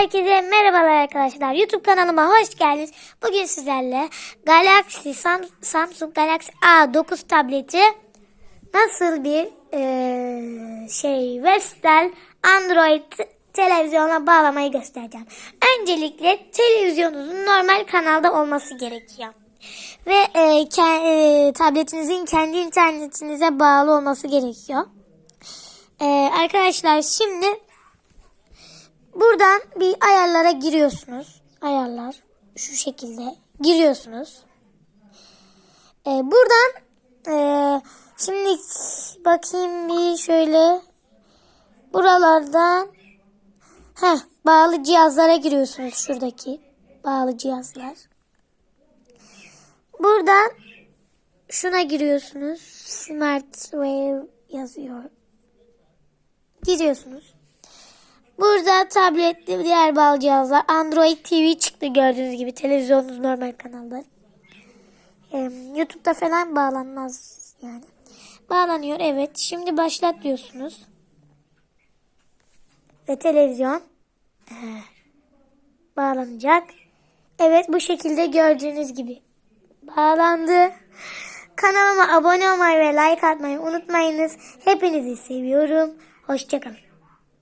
Herkese merhabalar arkadaşlar. YouTube kanalıma hoş geldiniz. Bugün sizlerle Galaxy Sam- Samsung Galaxy A9 tableti nasıl bir eee, şey Vestel Android televizyona bağlamayı göstereceğim. Öncelikle televizyonunuzun normal kanalda olması gerekiyor. Ve eee, ke- eee, tabletinizin kendi internetinize bağlı olması gerekiyor. Eee, arkadaşlar şimdi Buradan bir ayarlara giriyorsunuz. Ayarlar şu şekilde giriyorsunuz. Ee, buradan e, şimdi bakayım bir şöyle buralardan heh, bağlı cihazlara giriyorsunuz şuradaki bağlı cihazlar. Buradan şuna giriyorsunuz. Smart Wave yazıyor. Giriyorsunuz. Burada tabletli diğer bağlı cihazlar. Android TV çıktı gördüğünüz gibi. Televizyonunuz normal kanallar. Ee, YouTube'da falan bağlanmaz yani. Bağlanıyor evet. Şimdi başlat diyorsunuz. Ve televizyon ee, bağlanacak. Evet bu şekilde gördüğünüz gibi bağlandı. Kanalıma abone olmayı ve like atmayı unutmayınız. Hepinizi seviyorum. Hoşçakalın.